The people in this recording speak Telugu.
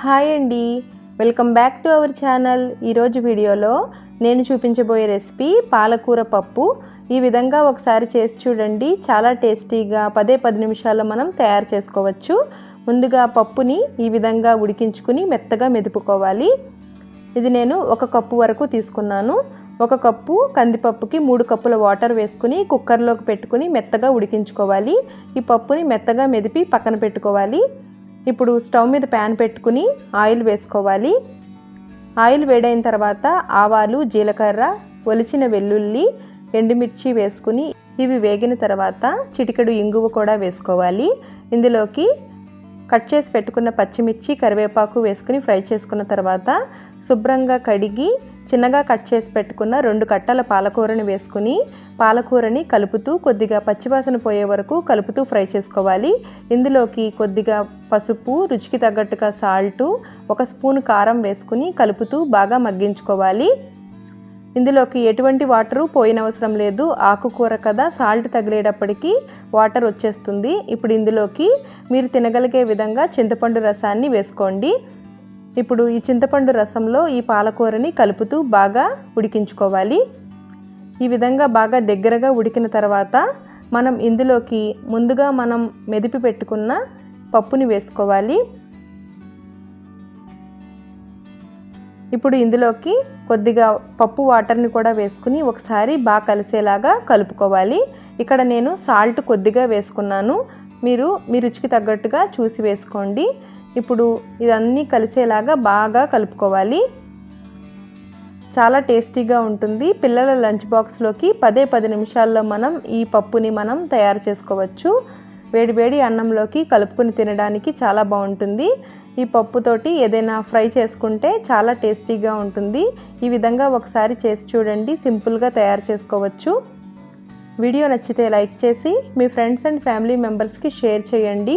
హాయ్ అండి. Welcome back to our channel. ఈరోజు వీడియోలో నేను చూపించబోయే రెసిపీ పాలకూర పప్పు. ఈ విధంగా ఒకసారి చేసి చూడండి. చాలా టేస్టీగా పదే పది నిమిషాల్లో మనం తయారు చేసుకోవచ్చు. ముందుగా పప్పుని ఈ విధంగా ఉడికించుకుని మెత్తగా మెదుపుకోవాలి. ఇది నేను ఒక కప్పు వరకు తీసుకున్నాను. ఒక కప్పు కందిపప్పుకి మూడు కప్పుల వాటర్ వేసుకుని కుక్కర్లోకి పెట్టుకుని మెత్తగా ఉడికించుకోవాలి. ఈ పప్పుని మెత్తగా మెదిపి పక్కన పెట్టుకోవాలి. ఇప్పుడు స్టవ్ మీద ప్యాన్ పెట్టుకుని ఆయిల్ వేసుకోవాలి. ఆయిల్ వేడైన తర్వాత ఆవాలు జీలకర్ర ఒలిచిన వెల్లుల్లి ఎండుమిర్చి వేసుకుని ఇవి వేగిన తర్వాత చిటికెడు ఇంగువ కూడా వేసుకోవాలి. ఇందులోకి కట్ చేసి పెట్టుకున్న పచ్చిమిర్చి కరివేపాకు వేసుకుని ఫ్రై చేసుకున్న తర్వాత శుభ్రంగా కడిగి చిన్నగా కట్ చేసి పెట్టుకున్న రెండు కట్టల పాలకూరని వేసుకుని పాలకూరని కలుపుతూ కొద్దిగా పచ్చివాసన పోయే వరకు కలుపుతూ ఫ్రై చేసుకోవాలి. ఇందులోకి కొద్దిగా పసుపు రుచికి తగ్గట్టుగా సాల్టు ఒక స్పూన్ కారం వేసుకుని కలుపుతూ బాగా మగ్గించుకోవాలి. ఇందులోకి ఎటువంటి వాటరు పోయినవసరం లేదు. ఆకుకూర కదా సాల్ట్ తగిలేటప్పటికి వాటర్ వచ్చేస్తుంది. ఇప్పుడు ఇందులోకి మీరు తినగలిగే విధంగా చింతపండు రసాన్ని వేసుకోండి. ఇప్పుడు ఈ చింతపండు రసంలో ఈ పాలకూరని కలుపుతూ బాగా ఉడికించుకోవాలి. ఈ విధంగా బాగా దగ్గరగా ఉడికిన తర్వాత మనం ఇందులోకి ముందుగా మనం మెదిపి పెట్టుకున్న పప్పుని వేసుకోవాలి. ఇప్పుడు ఇందులోకి కొద్దిగా పప్పు వాటర్ని కూడా వేసుకుని ఒకసారి బాగా కలిసేలాగా కలుపుకోవాలి. ఇక్కడ నేను సాల్ట్ కొద్దిగా వేసుకున్నాను. మీరు మీ రుచికి తగ్గట్టుగా చూసి వేసుకోండి. ఇప్పుడు ఇదన్నీ కలిసేలాగా బాగా కలుపుకోవాలి. చాలా టేస్టీగా ఉంటుంది. పిల్లల లంచ్ బాక్స్లోకి పదే పది నిమిషాల్లో మనం ఈ పప్పుని మనం తయారు చేసుకోవచ్చు. వేడివేడి అన్నంలోకి కలుపుకుని తినడానికి చాలా బాగుంటుంది. ఈ పప్పుతోటి ఏదైనా ఫ్రై చేసుకుంటే చాలా టేస్టీగా ఉంటుంది. ఈ విధంగా ఒకసారి చేసి చూడండి. సింపుల్గా తయారు చేసుకోవచ్చు. వీడియో నచ్చితే లైక్ చేసి మీ ఫ్రెండ్స్ అండ్ ఫ్యామిలీ మెంబర్స్కి షేర్ చేయండి.